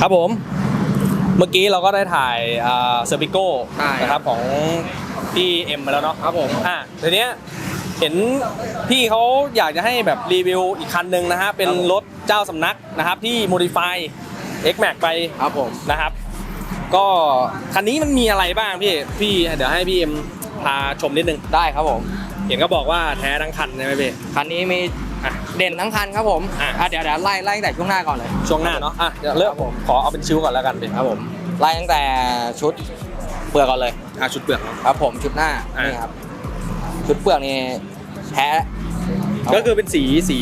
ครับผม เมื่อกี้เราก็ได้ถ่ายเซอร์ปิโก้ใช่นะครับของพี่เอ็มมาแล้วเนาะครับผมอะทีเนี้ยเห็นพี่เขาอยากจะให้แบบรีวิวอีกคันหนึ่งนะฮะเป็นครับผมรถเจ้าสำนักนะครับที่ modify X Max ไปครับผมนะครับ ก็คันนี้มันมีอะไรบ้างพี่พี่เดี๋ยวให้พี่เอ็มพาชมนิดนึงได้ครับผม เห็นก็บอกว่าแท้ทั้งคันใช่ไหมพี่คันนี้มี อะ เด่นทั้งคันครับผมอะ อะเดี๋ยวเดี๋ยวไล่ไล่ตั้งแต่ช่วงหน้าก่อนเลย ช่วงหน้าเนาะอะเดี๋ยวเริ่มครับผมขอเอาเป็นชิวก่อนแล้วกันพี่ครับผมไล่ตั้งแต่ชุดเปลือกก่อนเลย อะชุดเปลือกเนาะ ครับผมชุดหน้าอะ นี่ครับ ชุดเปลือกนี่แท้ก็คือเป็นสีสี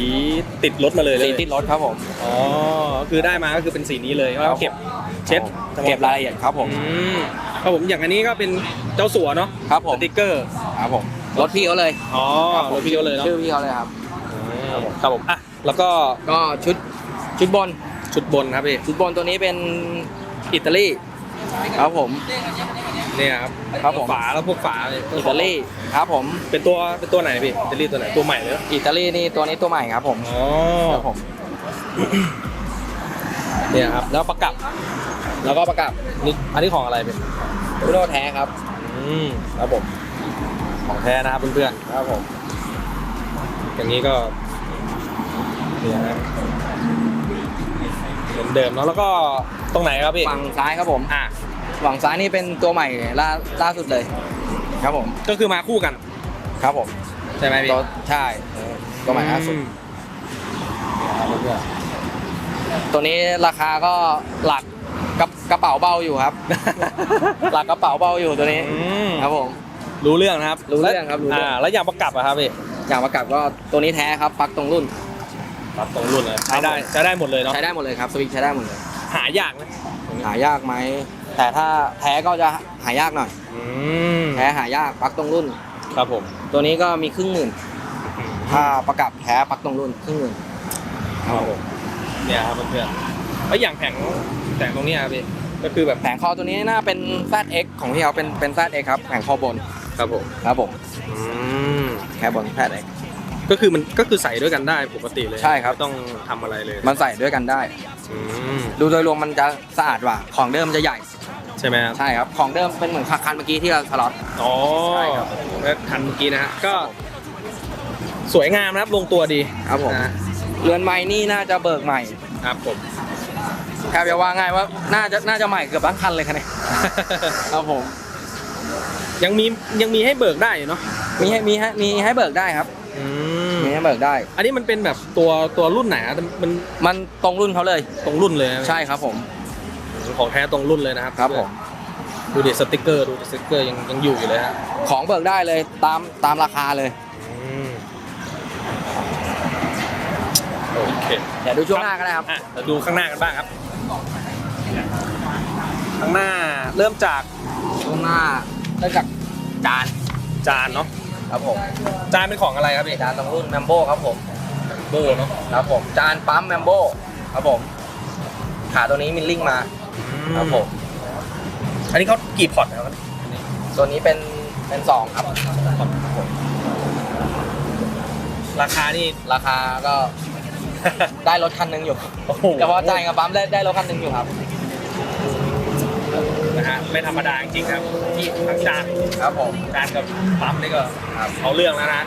ติดรถมาเลยเลสียติดรถครับผมอ๋อก็คือได้มาก็คือเป็นสีนี้เลยแล้วก็เก็บเช็ดเก็บรายละเอียดครับผมอืมครับผมอย่างอันนี้ก็เป็นเจ้าสัวเนาะครับผมสติ๊กเกอร์ครับผมรถพี่เขาเลยอ๋อรถพี่เขาเลยเนาะชื่อพี่เขาเลยครับ ครับผมอะแล้วก็ก็ชุดชุดบนชุดบนครับพี่ชุดบนตัวนี้เป็นอิตาลีครับผมเนี่ยครับครับผมฝาแล้วพวกฝาเนี่ยอิตาลีครับผมเป็นตัวเป็นตัวไหนพี่อิตาลีตัวไหนตัวใหม่เลยเหรออิตาลีนี่ตัวนี้ตัวใหม่ครับผมอ๋อครับผมเนี่ยครับแล้วประกับ แล้วก็ประกับนี่อันนี้ของอะไรเป็นอุโนแท้ครับอืมครับผมของแท้นะครับเพื่อนครับผมๆอย่างนี้ก็เนี่ยนะเหมือนเดิมเนาะแล้วก็ตรงไหนครับพี่ ฝั่งซ้ายครับผมอะฝั่งซ้ายนี่เป็นตัวใหม่ล่าล่าสุดเลย ครับผมก็คือมาคู่กัน ครับผมใช่ไหมพี่ตัวใช่ตัวใหม่ล่าสุดอืมตัวนี้ราคาก็หลักกระกระเป๋าเบาอยู่ครับ หลักกระเป๋าเบาอยู่ตัวนี้อืมครับผม รู้เรื่องนะครับรู้เรื่องครับรู้เรื่องอ่าแล้วอย่างประกับอะครับพี่อย่างประกับก็ตัวนี้แท้ครับปลั๊กตรงรุ่นค รับตรงรุ่นเลยครัใช้บได้ใช้ได้หมดเลยเนาะใช้ได้หมดเลยครับสวิตช์ใช้ได้หมดเลย หายากนะหายากไหมแต่ถ้าแท้ก็จะหายากหน่อย อืมแท้หายากปลั๊กตรงรุ่น ครับผมตัวนี้ก็มีครึ่งหมื่นอืมถ้าประกับแท้ปลั๊กตรงรุ่นครึ่งหมื่นครับผมเนี่ยครับเพื่อนๆแล้วอย่างแผงแต่งตรงเนี้ยครับพี่ก็คือแบบแผงคอตัวนี้น่าเป็น ZX ของที่เขาเป็นเป็น ZX ครับแผงคอบนครับผมครับผมอืมแค่บน ZX ก็คือมันก็คือใส่ด้วยกันได้ปกติเลยใช่ครับ ไม่ต้องทำอะไรเลยมันใส่ด้วยกันได้ อืมดูโดยรวมมันจะสะอาดกว่า ของเดิมจะใหญ่ ใช่ไหมครับ ใช่ครับ ของเดิมเป็นเหมือนคันเมื่อกี้ที่เราสล็อตอ๋อใช่ครับ แล้วทันเมื่อกี้นะฮะก็ สวยงามนะครับลงตัวดีครับผม นะเรือนไม้นี่น่าจะเบิกใหม่ครับผมแค่จะว่าง่ายว่าน่าจะน่าจะใหม่เกือบทั้งคันเลยคันนี้ ครับผม ยังมียังมีให้เบิกได้อยู่เนาะมีให้มีให้มีให้เบิกได้ครับ อืมมีให้ เบิกได้ อันนี้มันเป็นแบบตัวตัวรุ่นไหนอะมันมันตรงรุ่นเขาเลย ตรงรุ่นเลยนะใช่ครับผม ของแท้ตรงรุ่นเลยนะครับครับผม ดูดิสติกเกอร์ดูดิสติกเกอร์ยังยังอยู่อยู่เลยฮะของเบิกได้เลยตามตามราคาเลยอืมโอเค เดี๋ยวดูช่วงหน้าก็ได้ครับ อะเดี๋ยวดูข้างหน้ากันบ้างครับ ข้างหน้าเริ่มจากช่วงหน้าเริ่มจากจานจานเนาะ ครับผมจานเป็นของอะไรครับพี่จานตรงรุ่นแมมโบครับผมโบเนาะครับผมจานปั๊มแมมโบครับผมขาตัวนี้มิลลิ่งมาครับผมอันนี้เขากี่พอร์ตนะครับตัวนี้เป็นเป็นสองครับราคานี่ราคาก็ได้รถคันหนึ่งอยู่โอ้โหเฉพาะจ่ายกับปั๊มได้ได้รถคันหนึ่งอยู่ครับ นะฮะไม่ธรรมดาจริงๆครับที่ทั้งจานครับผม จานกับปั๊มนี่ก็เอาเรื่องแล้วนะ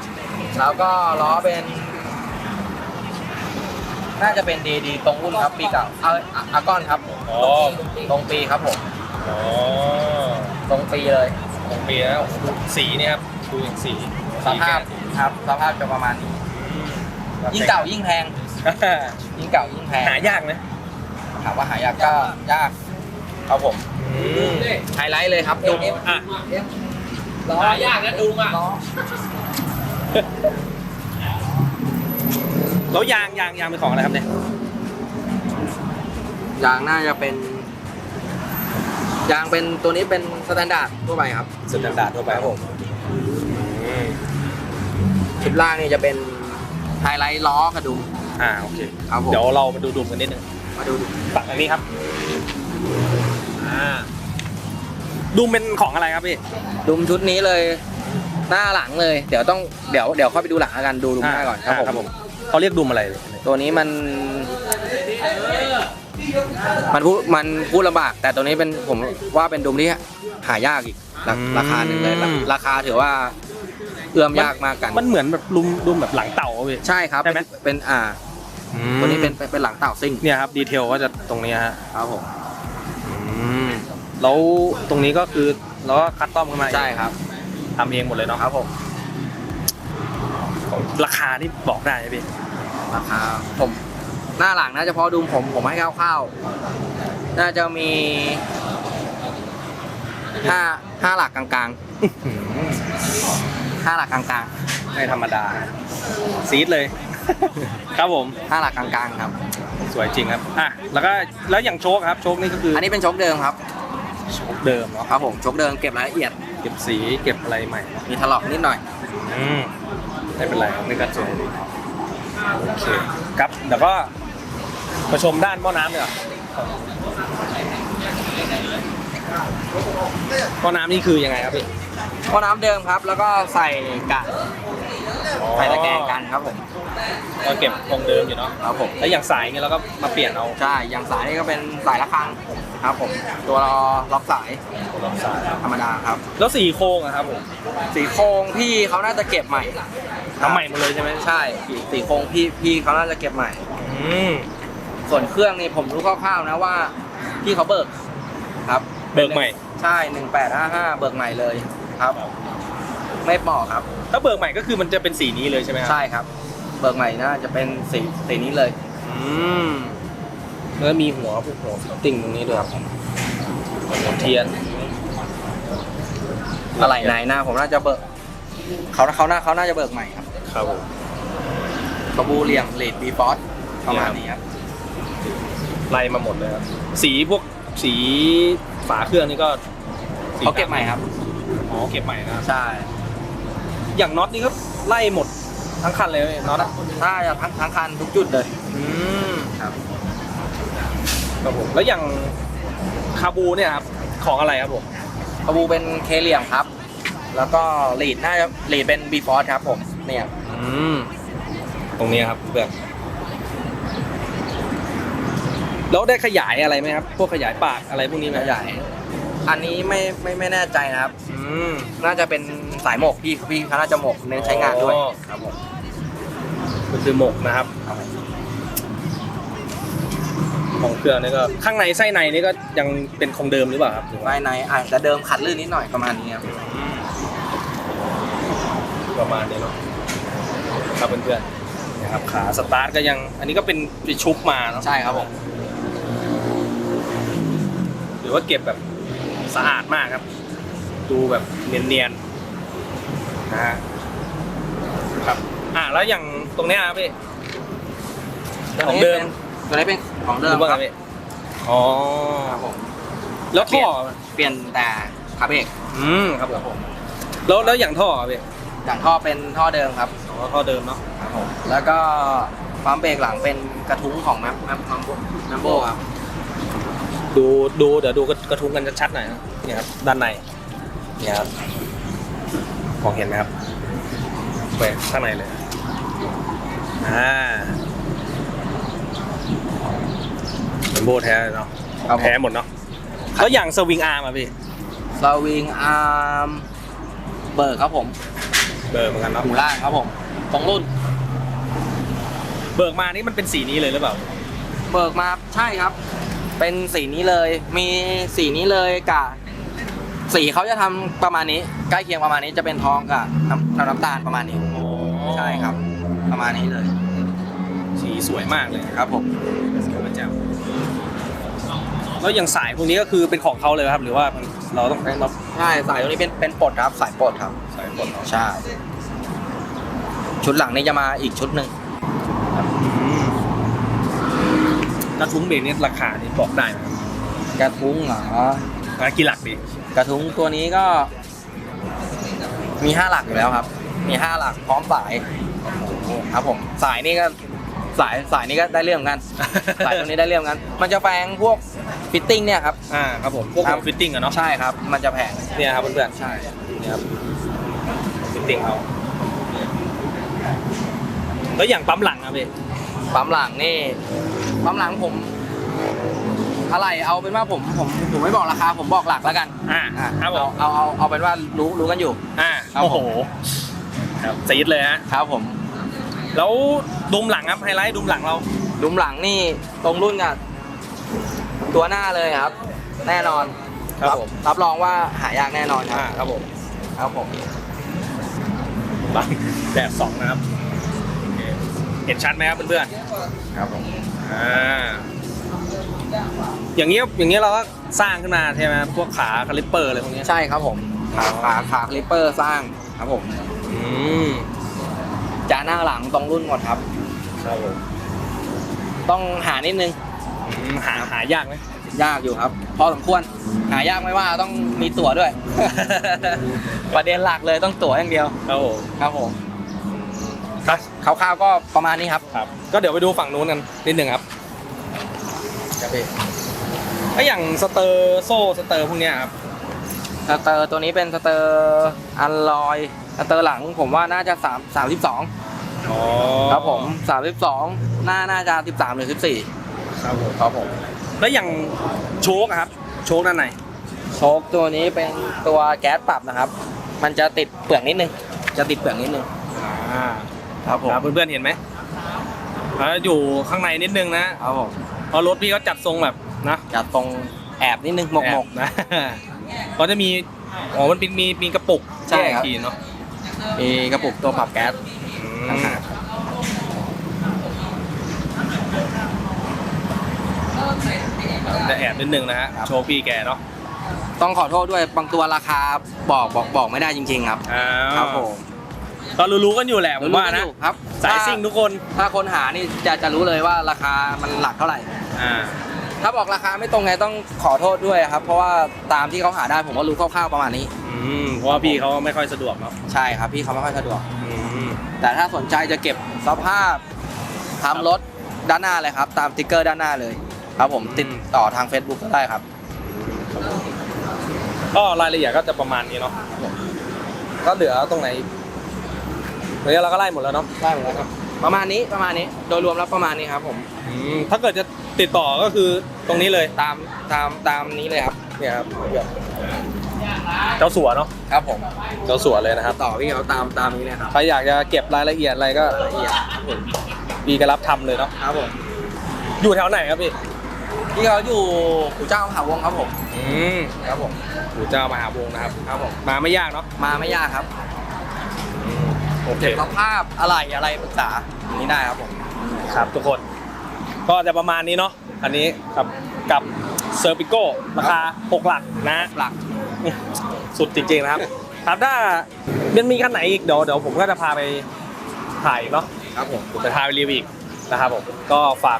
แล้วก็ล้อเป็น น่าจะเป็นดีดีตรงรุ่นครับปีเก่าเอาอากอนครับ อ๋อตรงปีครับผม อ๋อตรงปีเลยของปีแล้วดูสีนี่ครับดูอย่างสีสภาพครับสภาพจะประมาณนี้ยิ่งเก่ายิ่งแพง ยิ่งเก่ายิ่งแพงหายากนะถามว่าหายากก็ยากครับผมอืม ไฮไลท์เลยครับดูอะล้อยากนะดูอะล้อแล้วยางยางยางเป็นของอะไรครับเนี่ยยางน่าจะเป็นยางเป็นตัวนี้เป็นสแตนดาร์ดทั่วไปครับสแตนดาร์ดทั่วไปครับผมชุดล่างนี่จะเป็นไฮไลท์ล้อกระดุมอ่าโอเคครับผมเดี๋ยวเรามาดูดุมกันนิดนึงมาดูดูฝั่งทางนี้ครับอ่า ดุมเป็นของอะไรครับพี่ ดุมชุดนี้เลย หน้าหลังเลย เดี๋ยวต้องเดี๋ยวเดี๋ยวเข้าไปดูหลังแล้วกันดูดุมหน้าก่อนครับผม เขาเรียกดุมอะไร ตัวนี้มัน มันพูดมันพูดลำบาก แต่ตัวนี้เป็นผมว่าเป็นดุมที่หายากอีกราราคาหนึ่งเลยราราคาถือว่า เอื้อมยากมากกัน มันเหมือนแบบลุมดุมแบบหลังเต่าอะพี่ ใช่ครับใช่ไหม เป็นเป็นอ่า ตัวนี้เป็นเป็นเป็นหลังเต่าซิ่งเนี่ยครับดีเทลก็จะตรงนี้ฮะ ครับผม แล้วตรงนี้ก็คือเราก็คัดต้อมขึ้นมาเองใช่ครับทำเองหมดเลยเนาะครับผมราคาที่บอกได้ไหมพี่ราคาผมหน้าหลังนะเฉพาะดุมผมผมให้คร่าวๆน่าจะมีห้าห้าหลักกลางๆห้าหลักกลางไม่ธรรมดา ซีดเลย ครับผมๆห้าหลักกลางๆครับ สวยจริงครับอะแล้วก็แล้วอย่างโชคครับ โชคนี่ก็คืออัอันนี้เป็นโชคเดิมครับโชคเดิมเนาะครับผมโชคเดิมเก็บรายละเอียดเก็บสีเก็บอะไรใหม่ มีถลอกนิดหน่อยอืมไม่เป็นไรครับนี่ก็สวยดีโอเคครับเดี๋ยวก็มาชมด้านหม้อน้ำดีกว่าหม้อน้ำนี่คือยังไงครับพี่พอน้ำเดิมครับ แล้วก็ใส่กะใส่ตะแกรงกันครับผมก็เก็บคงเดิมอยู่เนาะครับผมแล้วอย่างสายเงี้ยเราก็มาเปลี่ยนเอาใช่อย่างสายนี่ก็เป็นสายระฆัง ครับผมตัวล็อกสายลองสายธรรมดาครับ แล้วสีโครงอะครับผมสีโครงพี่เขาน่าจะเก็บใหม่ทำใหม่หมดเลยใช่ไหมใช่สีสีโครงพี่พี่เขาน่าจะเก็บใหม่ อืมส่วนเครื่องนี่ผมรู้คร่าวๆนะว่าพี่เขาเบิกครับ เบิกใหม่ ใช่1855เบิกใหม่เลยครับ ไม่ปอกครับ ถ้าเบิกใหม่ก็คือมันจะเป็นสีนี้เลยใช่ไหมครัใช่ครับ เบิกใหม่น่าจะเป็นสีสีนี้เลย อืม แล้วมีหัวพวกหัวติ่งตรงนี้ด้วยครับหัวเทียน อะไรไหนหน้าผมน่าจะเบิกเขาเขาน่าเขาน่าจะเบิกใหม่ครับครับผมกระบูเหลี่ยมเลดบีฟอสประมาณนี้ครับไล่มาหมดเลยครับสีพวกสีฝาเครื่องนี่ก็สีเขาเก็บใหม่ครับอ๋อเก็บใหม่นะครับใช่ อย่างน็อตนี่ก็ไล่หมดทั้งคันเลยน็อตอะถ้าจะทั้งทั้งคันทุกจุดเลย อืมครับ ครับผมแล้วอย่างคาบูเนี่ยครับของอะไรครับผมกระบูเป็นเคเหลี่ยมครับ แล้วก็ลีดน่าจะลีดเป็นบีฟอสครับผมเนี่ยอืมตรงนี้ครับเพื่อนแล้วได้ขยายอะไรไหมครับ พวกขยายปากอะไรพวกนี้ไหมขยายอันนี้ไม่ไม่ไม่แน่ใจนะครับ อืมน่าจะเป็นสายหมกพี่พี่เขาน่าจะหมกเน้นใช้งานด้วยอ๋อครับผมก็คือหมกนะครับครับผม ของเครื่องนี่ก็ข้างในไส้ในนี่ก็ยังเป็นคงเดิมหรือเปล่าครับหรือว่าภายในอาจจะเดิมขัดลื่นนิดหน่อยประมาณนี้ครับประมาณนี้เนาะครับเพื่อนๆนะครับขาสตาร์ทก็ยังอันนี้ก็เป็นไปชุบมาเนาะใช่ครับผมหรือว่าเก็บแบบสะอาดมากครับ ดูแบบเนียนๆนะฮะครับอ่าแล้วอย่างตรงเนี้ยครับพี่ของเดิม ตัวนี้เป็นของเดิหมรือว่าคไงรับพี่อ๋อครับผมแล้วท่อเปลี่ยนแต่ขาเบรกอืมครับผม แล้วแล้วอย่างท่อครับพี่อย่างท่อเป็นท่อเดิมครับอ๋อท่อเดิมเนาะครับผมแล้วก็ปั๊มเบรกหลังเป็นกระทุ้งของแมปแมปแมปโบครับดูดูเดี๋ยวดูกระทุ้งกันชัดๆหน่อยนะเนี่ยครับด้านในเนี่ยครับมองเห็นไหมครับไปข้างในเลยอ่า เป็นโบแท้เลยเนาะครับผม แท้หมดเนาะแล้วอย่างสวิงอาร์มอะพี่สวิงอาร์มเบิร์กครับผมเบิกเหมือนกันเนาะหูล่างครับผมตรงรุ่นเบิกมานี่มันเป็นสีนี้เลยหรือเปล่าเบิกมาใช่ครับ เป็นสีนี้เลย มีสีนี้เลยกับสีเขาจะทำประมาณนี้ ใกล้เคียงประมาณนี้จะเป็นทองกับน้ำน้ำน้ำตาลประมาณนี้ใช่ครับ ประมาณนี้เลยสีสวยมากเลยครับผม สวยประจำ แล้วอย่างสายพวกนี้ก็คือเป็นของเขาเลยครับ หรือว่ามันเราต้องเราใช่สายตรงนี้เป็นเป็นปลดครับสายปลดครับ สายกดเนาะใช่ ชุดหลังนี้จะมาอีกชุดหนึ่งกระทุ้งเบรกนี่ราคานี่บอกได้ไหมครับกระทุ้งเหรออะกี่หลักดีกระทุ้งตัวนี้ก็ มีห้าหลักอยู่แล้วครับ มีห้าหลักพร้อมสายครับผม สายนี่ก็สายสายนี้ก็ได้เรื่องเหมือนกัน สายตัวนี้ได้เรื่องเหมือนกัน มันจะแพงพวก ฟิตติ้งเนี่ยครับ อ่าครับผมพวกครับฟิตติ้งอะเนาะใช่ครับ มันจะแพงเนี่ยครับเพื่อนใช่ๆเนี่ยครับฟิตติ้งเขาแล้วอย่างปั๊มหลังอะพี่ปั๊มหลังนี่ปั๊มหลังผม อะไรเอาเป็นว่าผมผมผมไม่บอกราคา ผมบอกหลักแล้วกันอ่าอะครับผเอามเอาเอาเอาเป็นว่ารู้รู้กันอยู่ อ่าครับโอ้โหผมครับซีดเลยฮะครับผมแล้วดุมหลังครับไฮไลท์ดุมหลังเรา ดุมหลังนี่ตรงรุ่นกับ ตัวหน้าเลยครับ แน่นอนครับผม รับรองว่าหายากแน่นอนครับอ่าครับผมครับผมบังแดดสองนะครับโอเคเห็นชัดไหมครับเพื่อนครับผมๆอ่าอย่างเงี้ยอย่างเงี้ยเราก็สร้างขึ้นมาใช่ไหมพวกขาคาลิปเปอร์อะไรพวกเนี้ยใช่ครับผมขาขาขาคลิปเปอร์สร้างครับผมอืมจะหน้าหลังตรงรุ่นหมดครับ ครับผมต้องหานิดนึงอืม หาหายากไหมยากอยู่ครับ พอสมควรหายากไม่ว่าต้องมีตั๋วด้วย ประเด็นหลักเลยต้องตั๋วอย่างเดียวครับผมครับผมครับคร่าวๆก็ประมาณนี้ครับครับ ก็เดี๋ยวไปดูฝั่งนู้นกันนิดหนึ่งครับครับพี่ก็อย่างสเตอร์โซ่สเตอร์พวกเนี้ยครับสเตอร์ตัวนี้เป็นสเตอร์อันลอยสเตอร์หลังผมว่าน่าจะ3 32อ๋อครับผม32หน้าน่าจะ13หรือ14 ครับผมครับผมแล้วอย่างโชคอะครับ โชคด้านในโชคตัวนี้เป็นตัวแก๊สปรับนะครับ มันจะติดเปลือกนิดนึง จะติดเปลือกนิดนึง อ่าครับผมครับเพื่อนๆเห็นไหมอ่าอยู่ข้างในนิดนึงนะครับผมเพราะรถพี่เขาจัดทรงแบบนะจะตรงแอบนิดนึงหมกหมก แอบนะเขาจะมีอ๋อมันมีมีมีกระปุกใช่ครับ แยกอีกทีเนาะๆมีกระปุกตัวปรับแก๊สต่างหาก แต่แอบนิดนึงนะฮะ โชคพี่แกเนาะต้องขอโทษด้วยบางตัวราคาบอกบอกบอกไม่ได้จริง ๆ ครับ อ่าครับผมก็รู้ๆกันอยู่แหละผมว่ารู้ๆกันะ อยู่ครับสายถ้ซิ่งทุกคน ถ้าคนหานี่จะจะรู้เลยว่าราคามันหลักเท่าไหร่ อ่า ถ้าบอกราคาไม่ตรงไงต้องขอโทษด้วยครับ เพราะว่าตามที่เขาหาได้ผมก็รู้คร่าวๆประมาณนี้ อืม เพราะว่าพี่เขาไม่ค่อยสะดวกเนาะใช่ครับพี่เขาไม่ค่อยสะดวก อืม แต่ถ้าสนใจจะเก็บสภาพทำรถด้านหน้าเลยครับ ตามสติ๊กเกอร์ด้านหน้าเลย ครับผมติดต่อทาง Facebook ก็ได้ครับ ก็รายละเอียดก็จะประมาณนี้เนาะก็เหลือตรงไหนเหลือเราก็ไล่หมดแล้วเนาะได้หมดแล้วครับ ประมาณนี้ประมาณนี้โดยรวมแล้วประมาณนี้ครับ ผมอืมถ้าเกิดจะติดต่อก็คือตรงนี้เลยตามตามตามนี้เลยครับเนี่ยครับเจ้าสัวเนาะครับผมเจ้าสัวเลยนะครับ ต่อพี่เขาตามตามนี้เลยครับใครอยากจะเก็บรายละเอียดอะไรก็ละเอียดครับผมพี่ก็รับทำเลยเนาะครับผมอยู่แถวไหนครับพี่ พี่เขาอยู่ปู่เจ้ามหาวงครับผม อืมครับผมอยู่เจ้ามหาวงนะครับ ครับผม มาไม่ยากเนาะมาไม่ยากครับโอเคเก็บสภาพอะไรอะไรปรึกษาอย่างนี้ได้ครับผม ครับทุกคนก็จะประมาณนี้เนาะอันนี้กับกับเซอร์ปิโก้ราคา6หลักนะหลัก สุดจริงๆนะครับ ครับถ้ามันมีคันไหนอีกเดี๋ยวเดี๋ยวผมก็จะพาไปถ่ายอีกเนาะครับผมผม จะพาไปรีวิวอีกนะครับผมก็ฝาก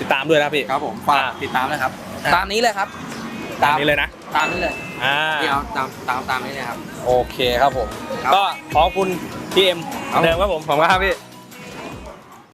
ติดตามด้วยนะพี่ ครับผมฝากติดตามเลยครับตามนี้เลยครับ ตามนี้เลยนะตามนี้เลยอ่าพี่เอาตามตามตามนี้เลยครับ โอเคครับผม ครับก็ขอบคุณพี่เอ็มครับ เดิมครับผมขอบคุณครับพี่